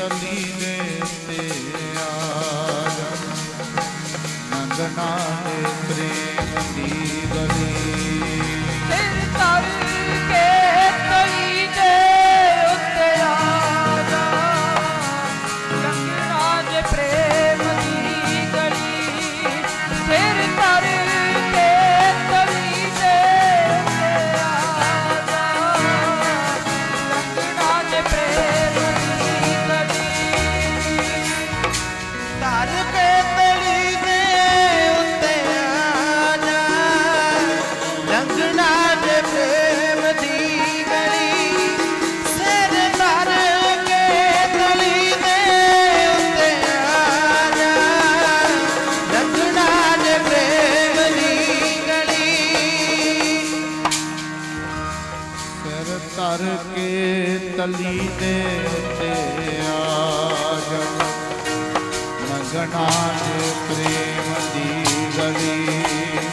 ਨਦੀ ਦੇ ਤੇ ਆ ਜਾ ਨੰਦਨਾ ਲੰਘਣਾ ਤੇ ਪ੍ਰੇਮ ਦੀ ਗਲੀ, ਸਿਰ ਧਰ ਕੇ ਤਲੀ ਦੇ ਉੱਤੇ ਆ ਜਾ। ਲੰਘਣਾ ਤੇ ਪ੍ਰੇਮ ਦੀ ਗਲੀ। ਸਿਰ ਧਰ ਕੇ ਤਲੀ ਦੇ ਉੱਤੇ ਆ ਜਾ। ਲੰਘਣਾ ਤੇ ਪ੍ਰੇਮ ਦੀ ਗਲੀ।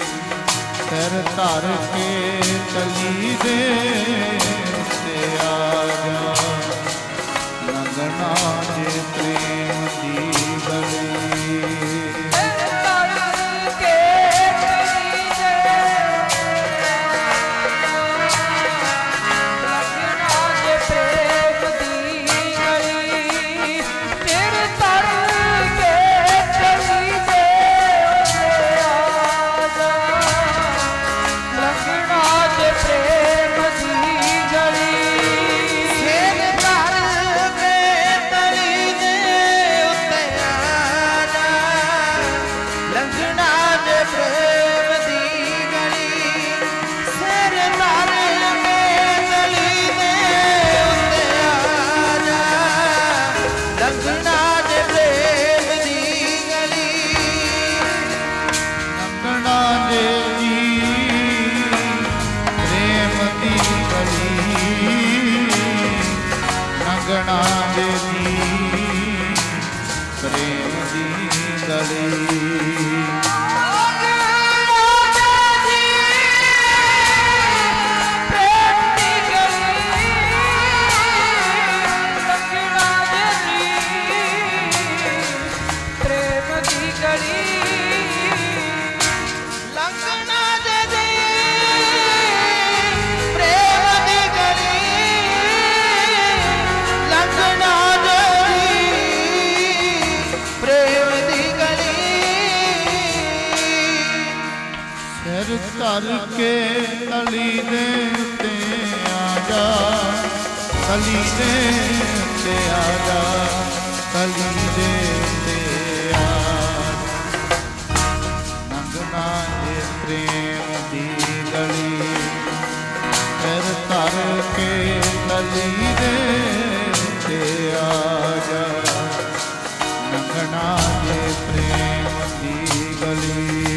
ਸਿਰ ਧਰ ਕੇ ਤਲੀ ਦੇ। ਮੰਗਣਾ ਬੇਦੀ ਪ੍ਰੇਮ ਦੀ ਗਲੀ। ਚੱਲ ਕੇ ਅਲੀ ਦੇ ਉੱਤੇ ਆ ਜਾ। ਅਲੀ ਦੇ ਉੱਤੇ ਆ ਜਾ। ਅਲੀ ਦੇ ਉੱਤੇ ਆ ਨੰਗਨਾ ਜੇ ਪ੍ਰੇਮ ਦੀ ਗਲੀ। ਫਿਰ ਤਰ ਕੇ ਅਲੀ ਦੇ ਉੱਤੇ ਆ ਜਾ। ਨੰਗਨਾ ਜੇ ਪ੍ਰੇਮ ਦੀ ਗਲੀ।